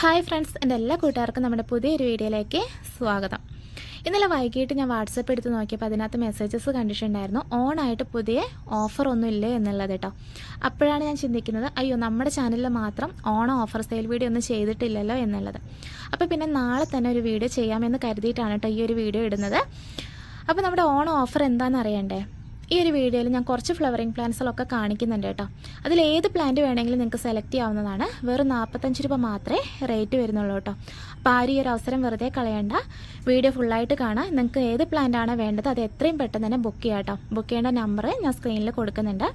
Hi friends എന്റെ എല്ലാ കൂട്ടുകാർക്കും നമ്മുടെ പുതിയൊരു വീഡിയോയിലേക്ക് സ്വാഗതം. ഇന്നലെ വൈകിട്ട് ഞാൻ വാട്സപ്പ് എടുത്ത് നോക്കിയപ്പോൾ അതിനകത്ത് മെസ്സേജസ് കണ്ടിട്ടുണ്ടായിരുന്നു. ഓണായിട്ട് പുതിയ ഓഫർ ഒന്നും ഇല്ല എന്നുള്ളത് കേട്ടോ അപ്പോഴാണ് ഞാൻ ചിന്തിക്കുന്നത് അയ്യോ നമ്മുടെ ചാനലിൽ മാത്രം ഓണം ഓഫർ സെയിൽ വീഡിയോ ഒന്നും ചെയ്തിട്ടില്ലല്ലോ എന്നുള്ളത്. അപ്പോൾ പിന്നെ നാളെ തന്നെ ഒരു വീഡിയോ ചെയ്യാമെന്ന് കരുതിയിട്ടാണ് കേട്ടോ ഈ ഒരു വീഡിയോ ഇടുന്നത്. അപ്പോൾ നമ്മുടെ ഓണം ഓഫർ എന്താണെന്ന് അറിയണ്ടേ? ഈ ഒരു വീഡിയോയിൽ ഞാൻ കുറച്ച് ഫ്ലവറിങ് പ്ലാന്റ്സുകളൊക്കെ കാണിക്കുന്നുണ്ട് കേട്ടോ. അതിൽ ഏത് പ്ലാന്റ് വേണമെങ്കിലും നിങ്ങൾക്ക് സെലക്ട് ചെയ്യാവുന്നതാണ്. വെറും നാൽപ്പത്തഞ്ച് രൂപ മാത്രമേ റേറ്റ് വരുന്നുള്ളൂ കേട്ടോ. അപ്പോൾ ആ ഒരു അവസരം വെറുതെ കളയണ്ട. വീഡിയോ ഫുള്ളായിട്ട് കാണാം. നിങ്ങൾക്ക് ഏത് പ്ലാന്റ് ആണ് വേണ്ടത് അത് എത്രയും പെട്ടെന്ന് തന്നെ ബുക്ക് ചെയ്യാം കേട്ടോ. ബുക്ക് ചെയ്യേണ്ട നമ്പർ ഞാൻ സ്ക്രീനിൽ കൊടുക്കുന്നുണ്ട്.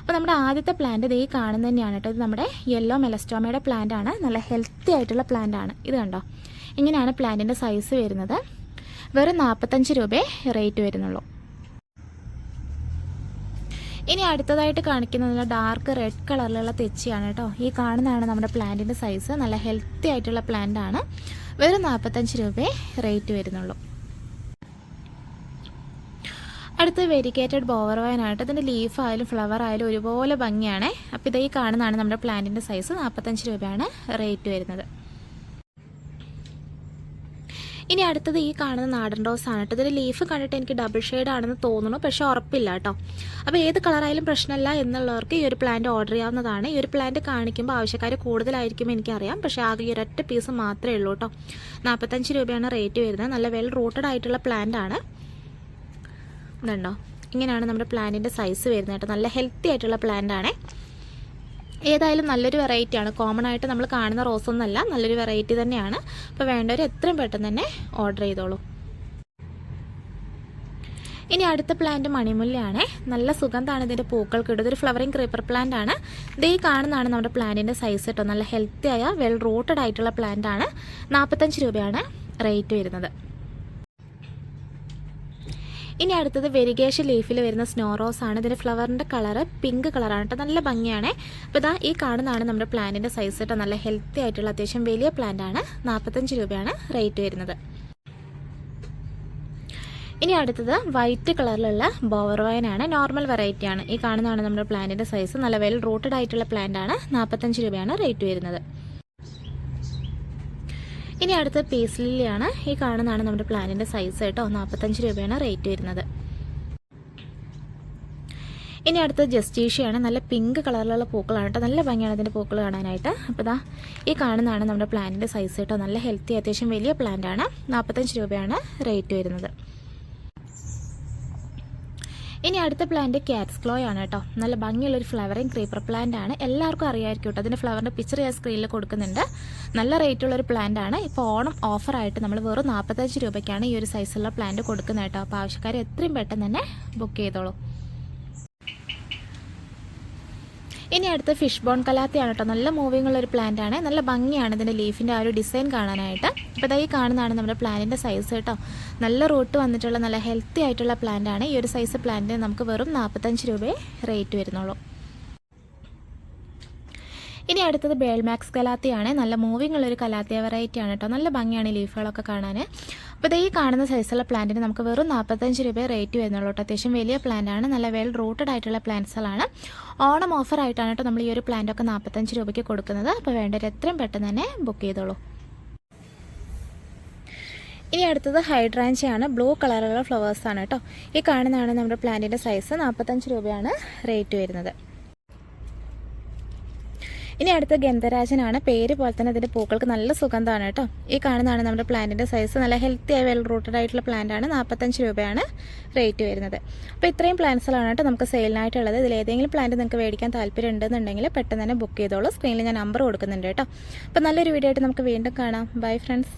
അപ്പോൾ നമ്മുടെ ആദ്യത്തെ പ്ലാന്റ് ഇത് ഈ കാണുന്നത് തന്നെയാണ് കേട്ടോ. ഇത് നമ്മുടെ യെല്ലോ മെലസ്റ്റോമയുടെ പ്ലാന്റ് ആണ്. നല്ല ഹെൽത്തി ആയിട്ടുള്ള പ്ലാന്റ് ആണ്. ഇത് കണ്ടോ? ഇങ്ങനെയാണ് പ്ലാന്റിന്റെ സൈസ് വരുന്നത്. വെറും നാൽപ്പത്തഞ്ച് രൂപയെ റേറ്റ് വരുന്നുള്ളൂ. ഇനി അടുത്തതായിട്ട് കാണിക്കുന്നത് നല്ല ഡാർക്ക് റെഡ് കളറിലുള്ള തെച്ചിയാണ് കേട്ടോ ഈ കാണുന്നതാണ് നമ്മുടെ പ്ലാന്റിന്റെ സൈസ് നല്ല ഹെൽത്തി ആയിട്ടുള്ള പ്ലാന്റ് ആണ്. വെറും നാൽപ്പത്തഞ്ച് രൂപയെ റേറ്റ് വരുന്നുള്ളൂ. അടുത്ത് വെരിക്കേറ്റഡ് ബോവർവയനായിട്ട് ഇതിന്റെ ലീഫ് ആയാലും ഫ്ലവർ ആയാലും ഒരുപോലെ ഭംഗിയാണ്. അപ്പോൾ ഇതായി കാണുന്നതാണ് നമ്മുടെ പ്ലാന്റിന്റെ സൈസ് നാൽപ്പത്തഞ്ച് രൂപയാണ് റേറ്റ് വരുന്നത്. ഇനി അടുത്തത് ഈ കാണുന്ന നാടൻ റോസ് ആണ് കേട്ടോ. ഇതിന്റെ ലീഫ് കണ്ടിട്ട് എനിക്ക് ഡബിൾ ഷെയ്ഡ് ആണെന്ന് തോന്നുന്നു. പക്ഷേ ഉറപ്പില്ല കേട്ടോ. അപ്പോൾ ഏത് കളറായാലും പ്രശ്നമല്ല എന്നുള്ളവർക്ക് ഈ ഒരു പ്ലാന്റ് ഓർഡർ ചെയ്യാവുന്നതാണ്. ഈ ഒരു പ്ലാന്റ് കാണിക്കുമ്പോൾ ആവശ്യക്കാർ കൂടുതലായിരിക്കും എനിക്കറിയാം. പക്ഷേ ആകെ ഈ ഒരൊറ്റ പീസ് മാത്രമേ ഉള്ളൂ കേട്ടോ. നാൽപ്പത്തഞ്ച് രൂപയാണ് റേറ്റ് വരുന്നത്. നല്ല വെൽ റൂട്ടഡ് ആയിട്ടുള്ള പ്ലാന്റ് ആണ്. ഇതുണ്ടോ? ഇങ്ങനെയാണ് നമ്മുടെ പ്ലാന്റിന്റെ സൈസ് വരുന്നത് കേട്ടോ. നല്ല ഹെൽത്തി ആയിട്ടുള്ള പ്ലാന്റ് ആണ്. ഏതായാലും നല്ലൊരു വെറൈറ്റി ആണ്. കോമൺ ആയിട്ട് നമ്മൾ കാണുന്ന റോസ് ഒന്നല്ല നല്ലൊരു വെറൈറ്റി തന്നെയാണ്. അപ്പോൾ വേണ്ടവർ എത്രയും പെട്ടെന്ന് തന്നെ ഓർഡർ ചെയ്തോളൂ. ഇനി അടുത്ത പ്ലാന്റ് മണിമുല്ലയാണ്. നല്ല സുഗന്ധമാണ് ഇതിന്റെ പൂക്കൾക്ക്. ഇടുന്നത് ഒരു ഫ്ലവറിങ് ക്രീപ്പർ പ്ലാന്റ് ആണ്. ഇത് ഈ കാണുന്നതാണ് നമ്മുടെ പ്ലാന്റിന്റെ സൈസ് കേട്ടോ നല്ല ഹെൽത്തി ആയ വെൽ റൂട്ടഡ് ആയിട്ടുള്ള പ്ലാന്റ് ആണ്. നാൽപ്പത്തഞ്ച് രൂപയാണ് റേറ്റ് വരുന്നത്. ഇനി അടുത്തത് വെരിഗേഷൻ ലീഫിൽ വരുന്ന സ്നോ റോസ് ആണ്. ഇതിന്റെ ഫ്ലവറിന്റെ കളറ് പിങ്ക് കളറാണ് കേട്ടോ. നല്ല ഭംഗിയാണ്. അപ്പോൾ ഇതാ ഈ കാണുന്നതാണ് നമ്മുടെ പ്ലാന്റിന്റെ സൈസ് കേട്ടോ. നല്ല ഹെൽത്തി ആയിട്ടുള്ള അത്യാവശ്യം വലിയ പ്ലാന്റ് ആണ്. നാൽപ്പത്തഞ്ച് രൂപയാണ് റേറ്റ് വരുന്നത്. ഇനി അടുത്തത് വൈറ്റ് കളറിലുള്ള ബോവർവയനാണ് നോർമൽ വെറൈറ്റി ആണ്. ഈ കാണുന്നതാണ് നമ്മുടെ പ്ലാന്റിന്റെ സൈസ്. നല്ല വെൽ റൂട്ടഡ് ആയിട്ടുള്ള പ്ലാന്റ് ആണ്. നാൽപ്പത്തഞ്ച് രൂപയാണ് റേറ്റ് വരുന്നത്. ഇനി അടുത്ത പീസ് ലില്ലിയാണ് ഈ കാണുന്നതാണ് നമ്മുടെ പ്ലാനിന്റെ സൈസ് കേട്ടോ. നാൽപ്പത്തഞ്ച് രൂപയാണ് റേറ്റ് വരുന്നത്. ഇനി അടുത്ത ജസ്റ്റീഷ്യയാണ്. നല്ല പിങ്ക് കളറിലുള്ള പൂക്കളാണ് കേട്ടോ. നല്ല ഭംഗിയാണ് അതിന്റെ പൂക്കൾ കാണാനായിട്ട്. അപ്പോൾ ഇതാ ഈ കാണുന്നതാണ് നമ്മുടെ പ്ലാന്റിന്റെ സൈസ് കേട്ടോ. നല്ല ഹെൽത്തി അത്യാവശ്യം വലിയ പ്ലാന്റ് ആണ്. നാൽപ്പത്തഞ്ച് രൂപയാണ് റേറ്റ് വരുന്നത്. ഇനി അടുത്ത പ്ലാന്റ് ക്യാറ്റ്സ് ക്ലോ ആണ് കേട്ടോ. നല്ല ഭംഗിയുള്ള ഒരു ഫ്ലവറിങ് ക്രീപ്പർ പ്ലാന്റ് ആണ്. എല്ലാവർക്കും അറിയാമായിരിക്കും കേട്ടോ. അതിന്റെ ഫ്ലവറിന്റെ പിക്ചർ ഞാൻ സ്ക്രീനിൽ കൊടുക്കുന്നുണ്ട്. നല്ല റേറ്റ് ഉള്ളൊരു പ്ലാന്റ് ആണ്. ഇപ്പോൾ ഓണം ഓഫറായിട്ട് നമ്മൾ വെറും നാൽപ്പത്തഞ്ച് രൂപയ്ക്കാണ് ഈ ഒരു സൈസുള്ള പ്ലാന്റ് കൊടുക്കുന്നത് കേട്ടോ. അപ്പോൾ ആവശ്യക്കാർ എത്രയും പെട്ടെന്ന് തന്നെ ബുക്ക് ചെയ്തോളൂ. ഇനി അടുത്ത ഫിഷ് ബോൺ കലാത്തിയാണ് കേട്ടോ നല്ല മൂവിങ് ഉള്ള ഒരു പ്ലാന്റ് ആണ്. നല്ല ഭംഗിയാണ് ഇതിന്റെ ലീഫിന്റെ ആ ഒരു ഡിസൈൻ കാണാനായിട്ട്. അപ്പോൾ ഇതായി കാണുന്നതാണ് നമ്മുടെ പ്ലാന്റിന്റെ സൈസ് കേട്ടോ നല്ല റൂട്ട് വന്നിട്ടുള്ള നല്ല ഹെൽത്തി ആയിട്ടുള്ള പ്ലാന്റ് ആണ്. ഈ ഒരു സൈസ് പ്ലാന്റിന് നമുക്ക് വെറും നാൽപ്പത്തഞ്ച് രൂപയെ റേറ്റ് വരുന്നുള്ളൂ. ഇനി അടുത്തത് ബേൾമാക്സ് കലാത്തിയാണ്. നല്ല മൂവിങ് ഉള്ളൊരു കലാത്തിയ വെറൈറ്റി ആണ് കേട്ടോ നല്ല ഭംഗിയാണ് ലീഫുകളൊക്കെ കാണാൻ അപ്പോൾ ഈ കാണുന്ന സൈസുള്ള പ്ലാന്റിന് നമുക്ക് വെറും നാൽപ്പത്തഞ്ച് രൂപ റേറ്റ് വരുന്നുള്ളൂ കേട്ടോ അത്യാവശ്യം വലിയ പ്ലാന്റ് ആണ്. നല്ല വെൽ റൂട്ടഡ് ആയിട്ടുള്ള പ്ലാന്റ്സുകളാണ് ഓണം ഓഫർ ആയിട്ടാണ് കേട്ടോ നമ്മൾ ഈ ഒരു പ്ലാന്റൊക്കെ നാൽപ്പത്തഞ്ച് രൂപയ്ക്ക് കൊടുക്കുന്നത്. അപ്പോൾ വേണ്ടവർ എത്രയും പെട്ടെന്ന് തന്നെ ബുക്ക് ചെയ്തോളൂ. ഇനി അടുത്തത് ഹൈഡ്രാഞ്ചയാണ് ബ്ലൂ കളറുള്ള ഫ്ലവേഴ്സാണ് കേട്ടോ ഈ കാണുന്നതാണ് നമ്മുടെ പ്ലാന്റിന്റെ സൈസ് നാൽപ്പത്തഞ്ച് രൂപയാണ് റേറ്റ് വരുന്നത്. ഇനി അടുത്ത ഗന്ധരാജനാണ് പേര് പോലെ തന്നെ അതിന്റെ പൂക്കൾക്ക് നല്ല സുഗന്ധമാണ് കേട്ടോ. ഈ കാണുന്നതാണ് നമ്മുടെ പ്ലാന്റിന്റെ സൈസ് നല്ല ഹെൽത്തി ആയി വെൽ റൂട്ടഡ് ആയിട്ടുള്ള പ്ലാന്റ് ആണ്. നാൽപ്പത്തഞ്ച് രൂപയാണ് റേറ്റ് വരുന്നത്. അപ്പോൾ ഇത്രയും പ്ലാന്റ്സുകളാണ് കേട്ടോ നമുക്ക് സെയിലിനായിട്ടുള്ളത് ഇതിൽ ഏതെങ്കിലും പ്ലാന്റ് നിങ്ങൾക്ക് മേടിക്കാൻ താല്പര്യം ഉണ്ടെന്നുണ്ടെങ്കിൽ പെട്ടെന്ന് തന്നെ ബുക്ക് ചെയ്തോളൂ. സ്ക്രീനിൽ ഞാൻ നമ്പർ കൊടുക്കുന്നുണ്ട് കേട്ടോ. അപ്പോൾ നല്ലൊരു വീഡിയോ ആയിട്ട് നമുക്ക് വീണ്ടും കാണാം. Bye friends